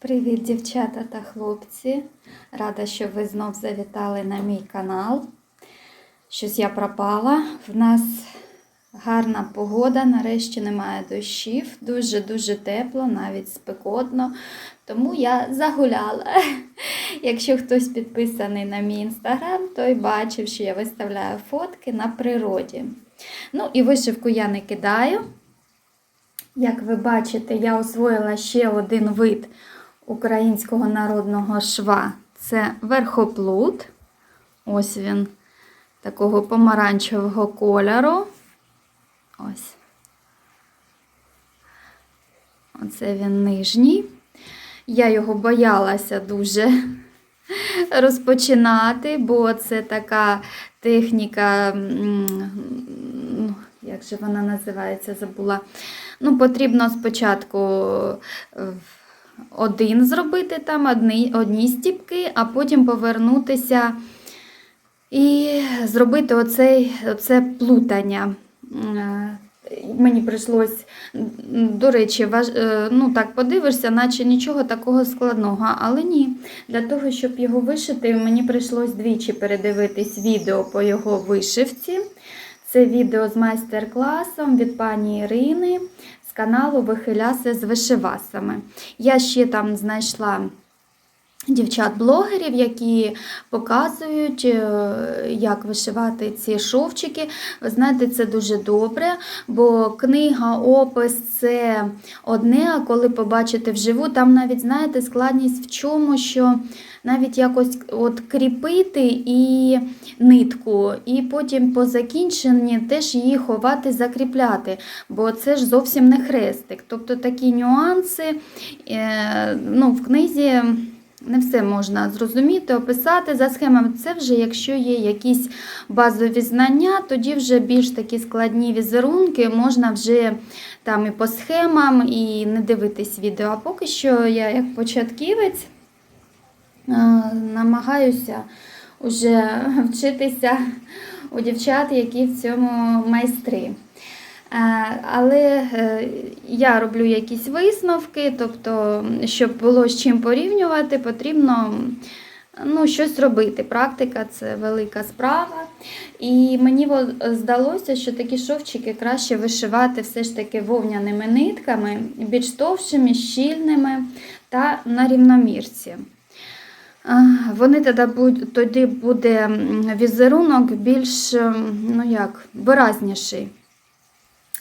Привіт, дівчата та хлопці! Рада, що ви знов завітали на мій канал. Щось я пропала. В нас гарна погода, нарешті немає дощів. Дуже-дуже тепло, навіть спекотно. Тому я загуляла. Якщо хтось підписаний на мій інстаграм, той бачив, що я виставляю фотки на природі. Ну і вишивку я не кидаю. Як ви бачите, я освоїла ще один вид українського народного шва. Це верхоплут. Ось він такого помаранчевого кольору. Ось. Оце він нижній. Я його боялася дуже розпочинати, бо це така техніка, ну, як же вона називається, забула. Ну, потрібно спочатку е, один зробити там, одні, одні стіпки, а потім повернутися і зробити оцей, оце плутання. Е, Мені прийшлось, до речі, важ... е, ну так подивишся, наче нічого такого складного, але ні. Для того, щоб його вишити, мені прийшлось двічі передивитись відео по його вишивці. Це відео з майстер-класом від пані Ірини каналу Вихиляси з вишивасами. Я ще там знайшла дівчат-блогерів, які показують, е, як вишивати ці шовчики. Ви знаєте, це дуже добре, бо книга, опис це одне, а коли побачите вживу, там навіть знаєте складність в чому, що навіть якось от кріпити і нитку, і потім по закінченні теж її ховати, закріпляти, бо це ж зовсім не хрестик. Тобто такі нюанси е, ну, в книзі. Не все можна зрозуміти, описати за схемами. Це вже якщо є якісь базові знання, тоді вже більш такі складні візерунки можна вже там і по схемам, і не дивитись відео. А поки що я як початківець намагаюся вже вчитися у дівчат, які в цьому майстри. Е, Але е, я роблю якісь висновки, тобто, щоб було з чим порівнювати, потрібно ну, щось робити. Практика це велика справа. І мені здалося, що такі шовчики краще вишивати все ж таки вовняними нитками, більш товщими, щільними та на рівномірці. Вони тоді буде візерунок більш ну як, виразніший.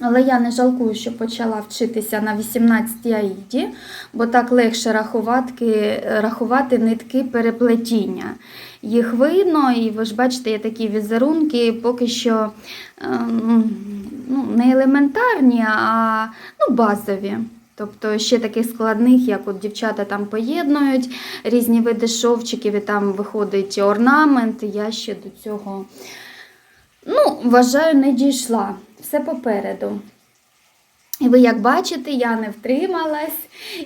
Але я не жалкую, що почала вчитися на 18 аїді, бо так легше рахувати, рахувати нитки переплетіння. Їх видно, і ви ж бачите, є такі візерунки, поки що е, ну, не елементарні, а ну, базові. Тобто ще таких складних, як от дівчата там поєднують різні види шовчиків, і там виходить орнамент. Я ще до цього ну, вважаю, не дійшла. Все попереду. І ви, як бачите, я не втрималась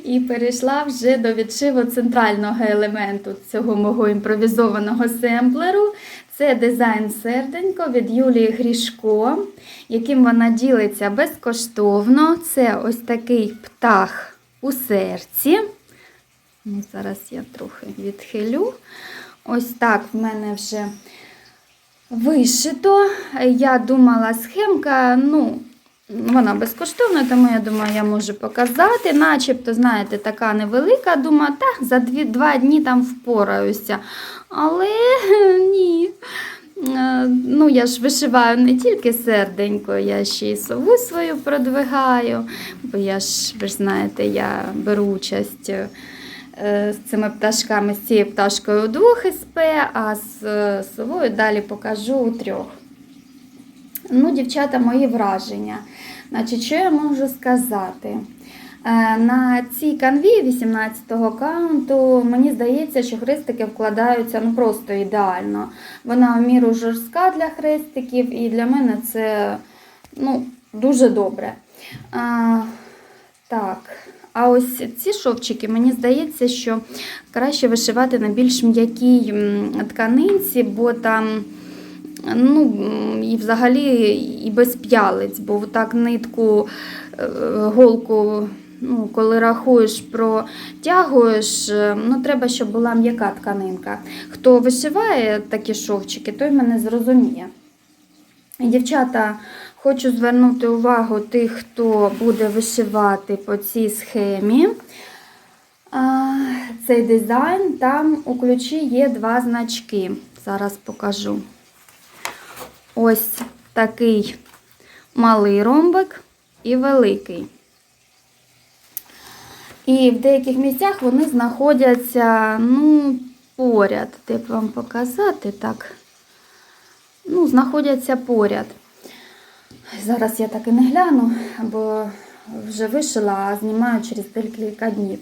і перейшла вже до відшиву центрального елементу цього мого імпровізованого семплеру. Це дизайн серденько від Юлії Грішко, яким вона ділиться безкоштовно. Це ось такий птах у серці. Ну, Зараз я трохи відхилю. Ось так в мене вже вишито. Я думала, схемка, ну, вона безкоштовна, тому я думаю, я можу показати. Начебто, знаєте, така невелика. Думаю, так, за дві, два дні там впораюся. Але ні. Е, Ну, я ж вишиваю не тільки серденько, я ще й сову свою продвигаю, бо я ж, ви ж знаєте, я беру участь е, з цими пташками, з цією пташкою у двох СП, а з е, совою далі покажу у трьох. Ну, дівчата, мої враження. Значить, що я можу сказати? Е, На цій канві 18-го каунту мені здається, що хрестики вкладаються ну просто ідеально. Вона в міру жорстка для хрестиків, і для мене це ну, дуже добре. А, так. А ось ці шовчики, мені здається, що краще вишивати на більш м'якій тканинці, бо там ну, і взагалі і без п'ялиць, бо так нитку, е, голку ну, коли рахуєш, протягуєш, е, ну, треба, щоб була м'яка тканинка. Хто вишиває такі шовчики, той мене зрозуміє. Дівчата, хочу звернути увагу тих, хто буде вишивати по цій схемі. Цей дизайн, там у ключі є два значки. Зараз покажу. Ось такий малий ромбик і великий. І в деяких місцях вони знаходяться ну, поряд. Б вам показати так? Ну, знаходяться поряд. Зараз я так і не гляну, бо вже вишила, а знімаю через декілька днів.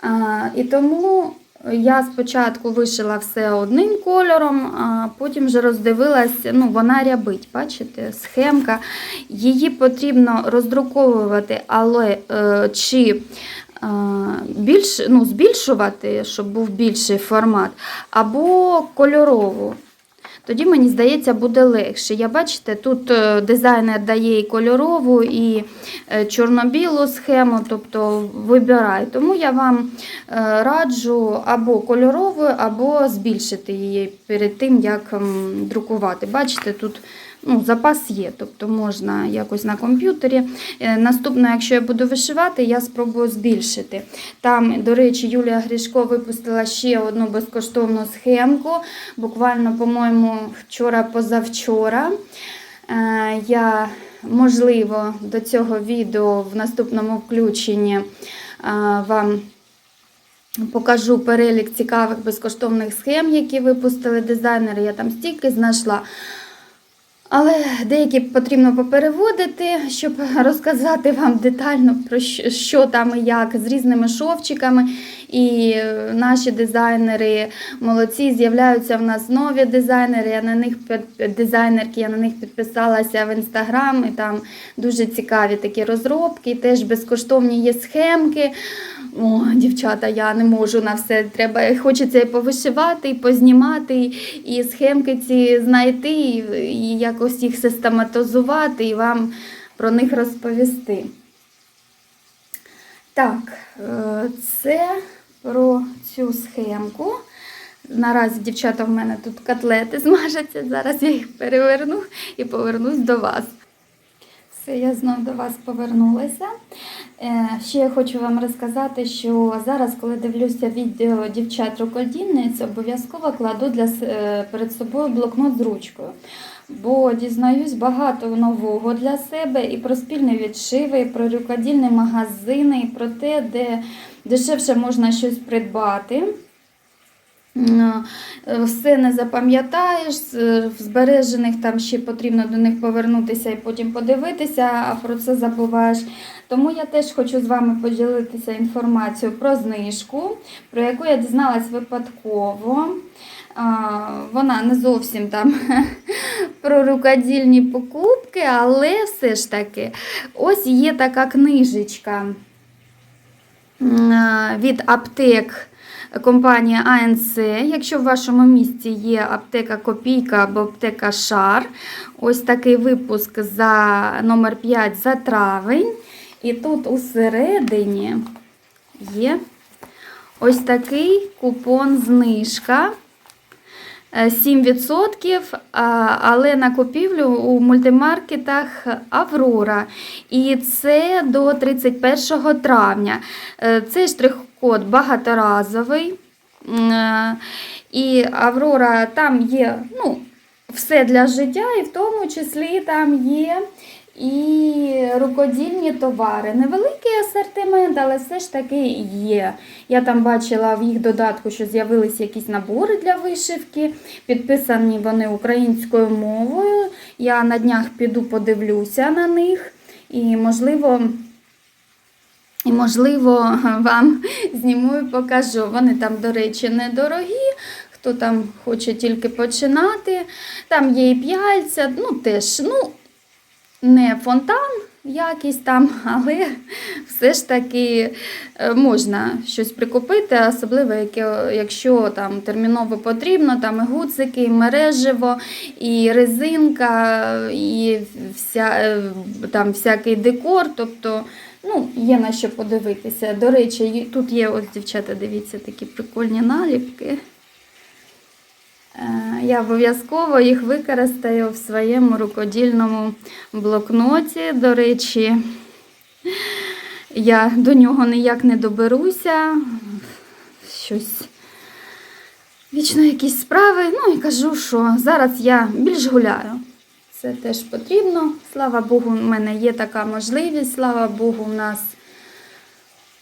А, і тому я спочатку вишила все одним кольором, а потім вже роздивилася, ну вона рябить, бачите, схемка. Її потрібно роздруковувати, але е, чи е, більш, ну, збільшувати, щоб був більший формат, або кольорову. Тоді, мені здається, буде легше. Я бачите, тут е, дизайнер дає і кольорову, і е, чорно-білу схему, тобто вибирай. Тому я вам е, раджу або кольорову, або збільшити її перед тим, як друкувати. Бачите, тут ну, запас є, тобто можна якось на комп'ютері. Е, Наступно, якщо я буду вишивати, я спробую збільшити. Там, до речі, Юлія Гришко випустила ще одну безкоштовну схемку. Буквально, по-моєму, вчора-позавчора. Е, Я, можливо, до цього відео в наступному включенні е, вам покажу перелік цікавих безкоштовних схем, які випустили дизайнери. Я там стільки знайшла. Але деякі потрібно попереводити, щоб розказати вам детально про що, там і як з різними шовчиками. І наші дизайнери молодці, з'являються в нас нові дизайнери. Я на них дизайнерки, я на них підписалася в інстаграм, і там дуже цікаві такі розробки, теж безкоштовні є схемки. О, дівчата, я не можу на все. Треба хочеться і повишивати, і познімати, і, схемки ці знайти, і, і якось їх систематизувати і вам про них розповісти. Так, е, це про цю схемку. Наразі, дівчата, в мене тут котлети змажаться. Зараз я їх переверну і повернусь до вас. Все, я знов до вас повернулася. Е, Ще я хочу вам розказати, що зараз, коли дивлюся відео дівчат рукодільниць, обов'язково кладу для, е, перед собою блокнот з ручкою. Бо дізнаюсь багато нового для себе і про спільні відшиви, і про рукодільні магазини, і про те, де дешевше можна щось придбати. Е, Все не запам'ятаєш, збережених там ще потрібно до них повернутися і потім подивитися, а про це забуваєш. Тому я теж хочу з вами поділитися інформацією про знижку, про яку я дізналась випадково. Вона не зовсім там про рукодільні покупки, але все ж таки, ось є така книжечка від аптек компанії АНЦ. Якщо в вашому місті є аптека Копійка або аптека Шар, ось такий випуск за номер 5 за травень. І тут усередині є ось такий купон знижка. Е, 7%, але на купівлю у мультимаркетах Аврора. І це до 31 травня. Е, Цей штрих-код багаторазовий. Е, І Аврора там є ну, все для життя, і в тому числі там є і рукодільні товари. Невеликий асортимент, але все ж таки є. Я там бачила в їх додатку, що з'явилися якісь набори для вишивки. Підписані вони українською мовою. Я на днях піду подивлюся на них. І, можливо, і, можливо, вам зніму і покажу. Вони там, до речі, недорогі. Хто там хоче тільки починати. Там є і п'яльця, ну теж, ну, не фонтан якийсь там, але все ж таки е, можна щось прикупити, особливо якщо там терміново потрібно, там і гуцики, і мережево, і резинка, і вся, е, там всякий декор, тобто Ну, є на що подивитися. До речі, тут є, ось дівчата, дивіться, такі прикольні наліпки. Е, Я обов'язково їх використаю в своєму рукодільному блокноті. До речі, я до нього ніяк не доберуся. Щось. Вічно якісь справи. Ну і кажу, що зараз я більш гуляю. Це теж потрібно. Слава Богу, в мене є така можливість. Слава Богу, в нас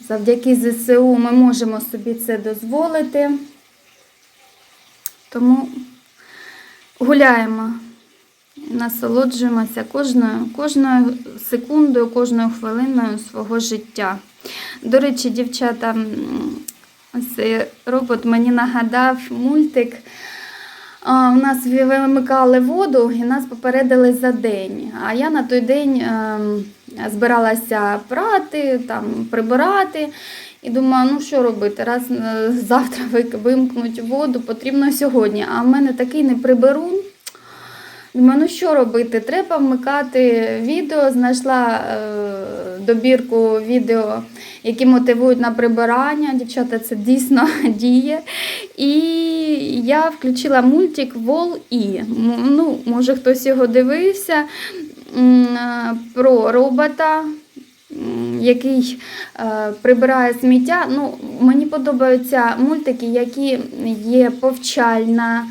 завдяки ЗСУ ми можемо собі це дозволити. Тому гуляємо, насолоджуємося кожною, кожною секундою, кожною хвилиною свого життя. До речі, дівчата, цей робот мені нагадав мультик. У нас вимикали воду і нас попередили за день. А я на той день ем, збиралася прати, там, прибирати. І думаю, ну що робити? Раз е, завтра ви- вимкнуть воду, потрібно сьогодні. А в мене такий не приберун. Думаю, ну що робити? Треба вмикати відео. Знайшла е, добірку відео, які мотивують на прибирання. Дівчата, це дійсно діє. І я включила мультик Вол І. Ну, може, хтось його дивився е, про робота. Який е, прибирає сміття. Ну, мені подобаються мультики, які є повчальна.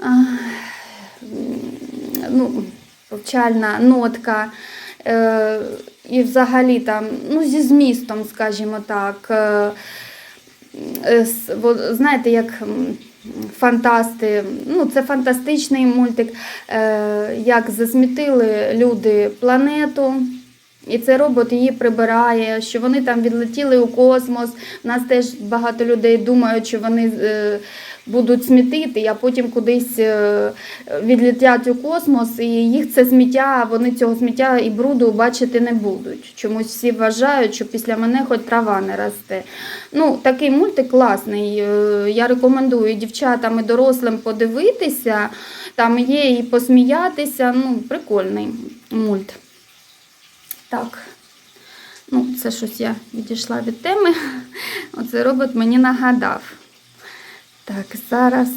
е, ну, повчальна нотка. Е, і взагалі там, ну, зі змістом, скажімо так. Знаєте, як фантасти, ну, це фантастичний мультик, як засмітили люди планету. І цей робот її прибирає, що вони там відлетіли у космос. У нас теж багато людей думають, що вони е, будуть смітити, а потім кудись е, відлетять у космос, і їх це сміття, вони цього сміття і бруду бачити не будуть. Чомусь всі вважають, що після мене хоч трава не росте. Ну, такий мультик класний. е, Я рекомендую дівчатам і дорослим подивитися. Там є і посміятися. Ну, прикольний мульт. Так. Ну, це щось я відійшла від теми. Оцей робот мені нагадав. Так, зараз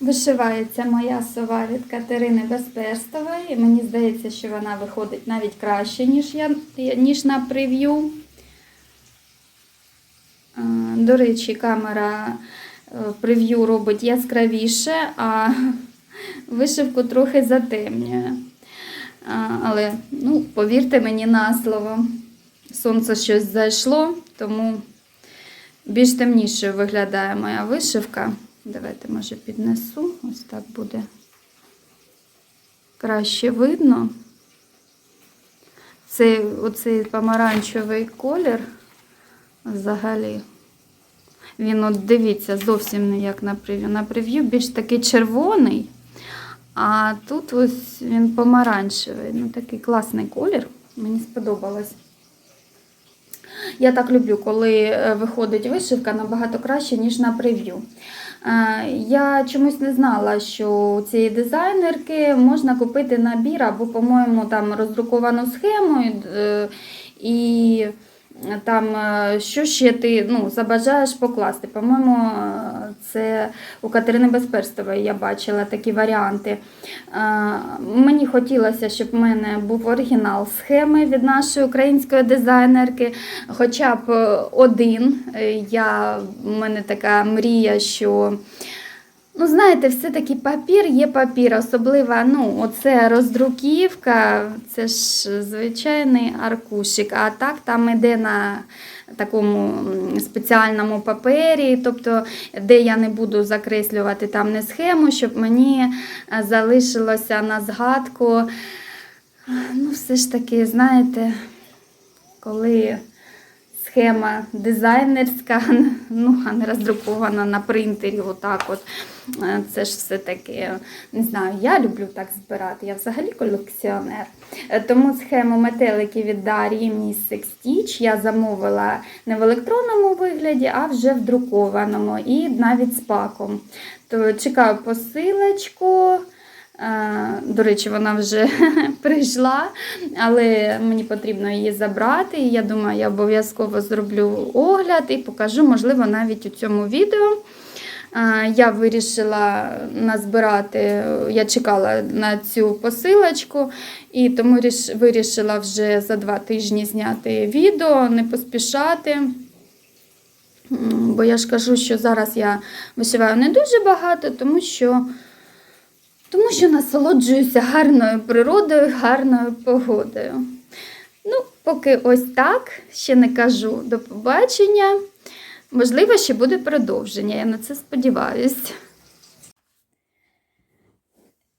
вишивається моя сова від Катерини Безперстової. І мені здається, що вона виходить навіть краще, ніж, я, ніж на прев'ю. До речі, камера е, прев'ю робить яскравіше, а вишивку трохи затемнює. Але ну, повірте мені на слово, сонце щось зайшло, тому більш темнішою виглядає моя вишивка. Давайте, може, піднесу. Ось так буде краще видно. Цей, оцей помаранчевий колір взагалі. Він, от дивіться, зовсім не як на прев'ю. На прев'ю більш такий червоний. А тут ось він помаранчевий. Ну, такий класний колір. Мені сподобалось. Я так люблю, коли е, виходить вишивка набагато краще, ніж на прев'ю. Е, Я чомусь не знала, що у цієї дизайнерки можна купити набір або, по-моєму, там роздруковану схему. е, І там е, що ще ти ну, забажаєш покласти. По-моєму, е, це у Катерини Безперстової я бачила такі варіанти. Е, Мені хотілося, щоб в мене був оригінал схеми від нашої української дизайнерки, хоча б один. Я, в мене така мрія, що. Ну, знаєте, все-таки папір є папір, особливо, ну, оце роздруківка, це ж звичайний аркушик, а так там іде на такому спеціальному папері, тобто, де я не буду закреслювати там не схему, щоб мені е, залишилося на згадку. Ну, все ж таки, знаєте, коли схема дизайнерська, ну, а не роздрукована на принтері, отак от. Е, Це ж все таки, не знаю, я люблю так збирати, я взагалі колекціонер. Е, Тому схему метелики від Дар'ї Міс Стіч я замовила не в електронному вигляді, а вже в друкованому і навіть з паком. То чекаю посилочку. До речі, вона вже прийшла, але мені потрібно її забрати. І я думаю, я обов'язково зроблю огляд і покажу, можливо, навіть у цьому відео. Я вирішила назбирати, я чекала на цю посилочку, і тому вирішила вже за два тижні зняти відео, не поспішати. Бо я ж кажу, що зараз я вишиваю не дуже багато, тому що, тому що насолоджуюся гарною природою, гарною погодою. Ну, поки ось так, ще не кажу до побачення. Можливо, ще буде продовження, я на це сподіваюся.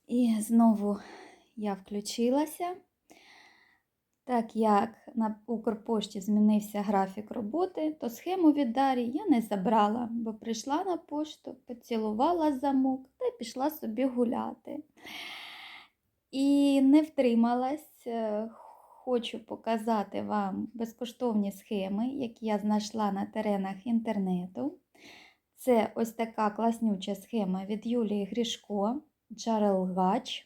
І знову я включилася. Так як на Укрпошті змінився графік роботи, то схему від Дарі я не забрала, бо прийшла на пошту, поцілувала замок та пішла собі гуляти. І не втрималась, е, хочу показати вам безкоштовні схеми, які я знайшла на теренах інтернету. Це ось така класнюча схема від Юлії Грішко, Джарел Гач.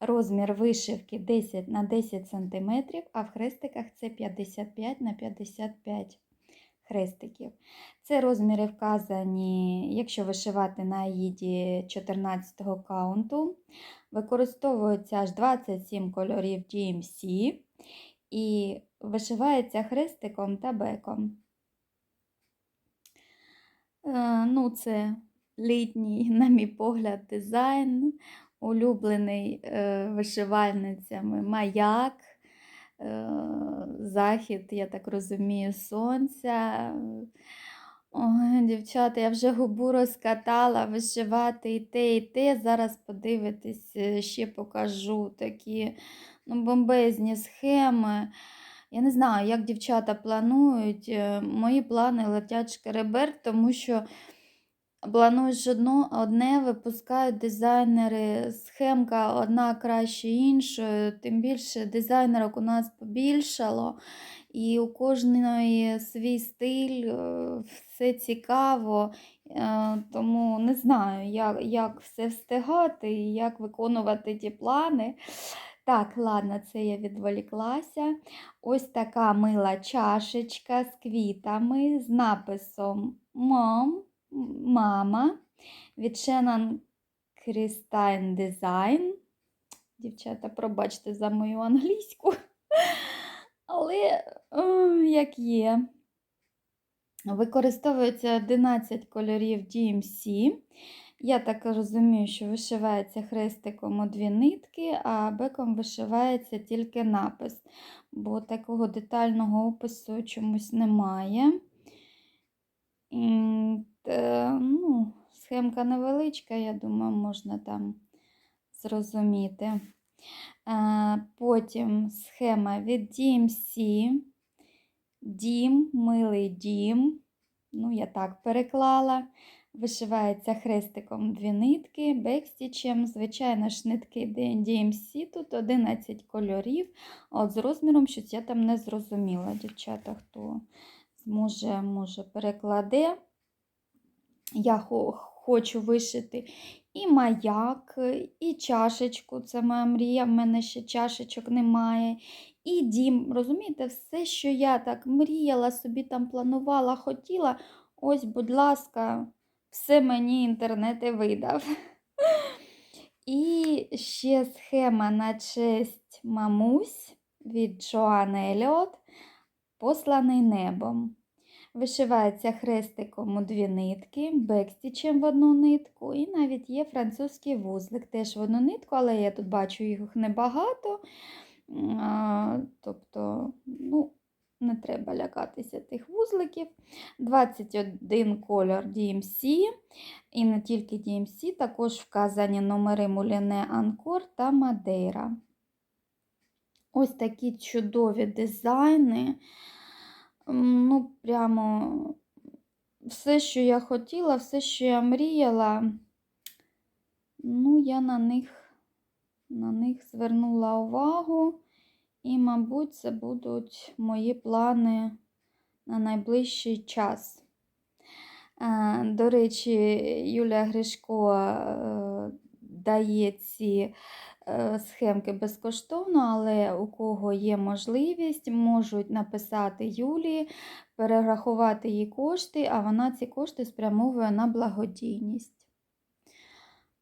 Розмір вишивки 10 на 10 см, а в хрестиках це 55 на 55 хрестиків. Це розміри вказані, якщо вишивати на аїді 14 каунту. Використовується аж 27 кольорів DMC і вишивається хрестиком та беком. Е, Ну, це літній, на мій погляд, дизайн, улюблений е, вишивальницями маяк, е, захід, я так розумію, сонця. Ой, дівчата, я вже губу розкатала вишивати і те, і те. Зараз подивитись, е, ще покажу такі ну, бомбезні схеми. Я не знаю, як дівчата планують. Мої плани летять шкереберть, тому що плануєш одно, одне, випускають дизайнери, схемка одна краще іншої, тим більше дизайнерок у нас побільшало. І у кожної свій стиль, е, все цікаво, е, тому не знаю, як, як все встигати і як виконувати ті плани. Так, ладно, це я відволіклася. Ось така мила чашечка з квітами, з написом Мам, мама від Shannon Christine Design. Дівчата, пробачте за мою англійську. Але як є. Використовується 11 кольорів DMC. Я так розумію, що вишивається хрестиком у дві нитки, а беком вишивається тільки напис, бо такого детального опису чомусь немає. І, та, ну, схемка невеличка, я думаю, можна там зрозуміти. Потім схема від DMC. Дім, милий дім. Ну, я так переклала. Вишивається хрестиком дві нитки, бекстічем. Звичайно ж, нитки DMC, тут 11 кольорів. От з розміром щось я там не зрозуміла. Дівчата, хто зможе, може, перекладе. Я хочу вишити і маяк, і чашечку. Це моя мрія. В мене ще чашечок немає. І дім. Розумієте, все, що я так мріяла, собі там планувала, хотіла. Ось, будь ласка, все мені інтернет і видав. І ще схема на честь мамусь від Джоан Еліот, посланий небом. Вишивається хрестиком у дві нитки, бекстічем в одну нитку, і навіть є французький вузлик теж в одну нитку, але я тут бачу їх небагато. А, Тобто, ну, не треба лякатися тих вузликів. 21 колір DMC, і не тільки DMC, також вказані номери Муліне Анкор та Мадейра. Ось такі чудові дизайни. Ну, прямо все, що я хотіла, все, що я мріяла, ну, я на них, на них звернула увагу. І, мабуть, це будуть мої плани на найближчий час. Е, До речі, Юлія Гришко е, дає ці схемки безкоштовно, але у кого є можливість, можуть написати Юлії, перерахувати їй кошти, а вона ці кошти спрямовує на благодійність.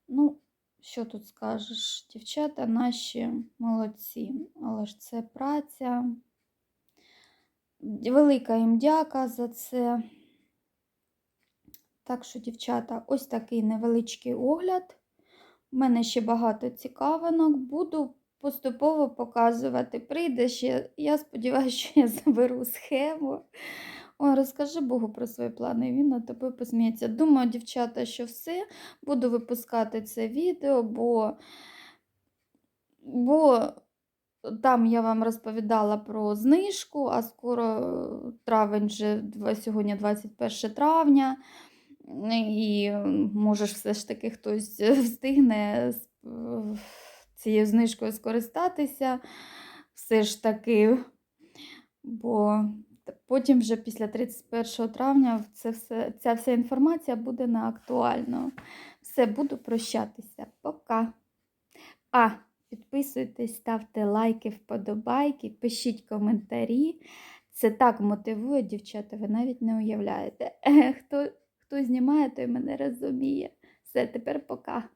Ну, що тут скажеш? Дівчата наші молодці, але ж це праця. Велика їм дяка за це. Так що, дівчата, ось такий невеличкий огляд. У мене ще багато цікавинок. Буду поступово показувати. Прийде ще, я сподіваюся, що я заберу схему. Ой, розкажи Богу про свої плани, він на тебе посміється. Думаю, дівчата, що все. Буду випускати це відео, бо, бо там я вам розповідала про знижку, а скоро травень вже сьогодні 21 травня. І може все ж таки хтось встигне е, цією знижкою скористатися. Все ж таки, бо потім вже після 31 травня це все, ця вся інформація буде неактуальною. Все, буду прощатися. Пока. А, підписуйтесь, ставте лайки, вподобайки, пишіть коментарі. Це так мотивує, дівчата, ви навіть не уявляєте. Хто, хто знімає, той мене розуміє. Все, тепер пока.